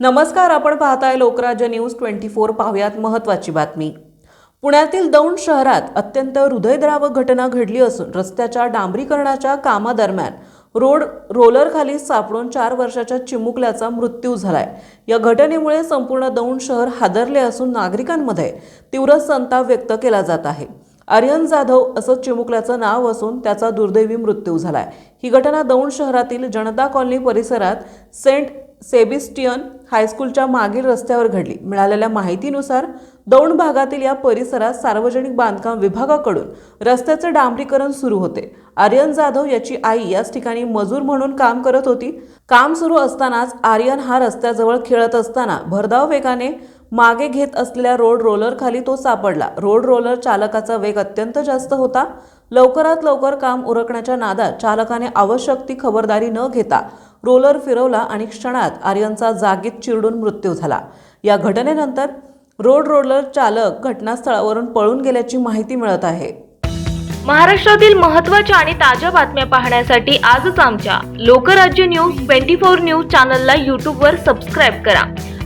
नमस्कार आपण पाहताय लोकराज्य न्यूज ट्वेंटी फोर पाहुयात महत्त्वाची बातमी. पुण्यातील दौंड शहरात अत्यंत हृदयद्रावक घटना घडली असून रस्त्याच्या डांबरीकरणाच्या कामादरम्यान रोड रोलरखाली सापडून चार वर्षाच्या चिमुकल्याचा मृत्यू झालाय. या घटनेमुळे संपूर्ण दौंड शहर हादरले असून नागरिकांमध्ये तीव्र संताप व्यक्त केला जात आहे. आर्यन जाधव असं चिमुकल्याचं नाव असून त्याचा दुर्दैवी मृत्यू झालाय. ही घटना दौंड शहरातील जनता कॉलनी परिसरात सेंट सेबिस्टियन हायस्कूलच्या मागील रस्त्यावर घडली. मिळालेल्या माहितीनुसार दौंड भागातील या परिसरात सार्वजनिक बांधकाम विभागाकडून रस्त्याचे डांबरीकरण सुरू होते. आर्यन जाधव याची आई याच ठिकाणी मजूर म्हणून काम करत होती. काम सुरू असतानाच आर्यन हा रस्त्याजवळ खेळत असताना भरधाव वेगाने मागे घेत असलेल्या रोड रोलर खाली तो सापडला. रोड रोलर चालकाचा वेग अत्यंत जास्त होता. लवकरात लवकर काम उरकण्याच्या नादात चालकाने आवश्यक ती खबरदारी न घेता रोलर फिरवला आणि क्षणात आर्यनचा जागीत चिरडून मृत्यू झाला. या घटनेनंतर रोड रोलर चालक घटनास्थळावरून पळून गेल्याची माहिती मिळत आहे. महाराष्ट्रातील महत्त्वाच्या आणि ताज्या बातम्या पाहण्यासाठी आजच आमच्या Lokrajya news twenty four news चॅनलला यूट्यूबवर सबस्क्राईब करा.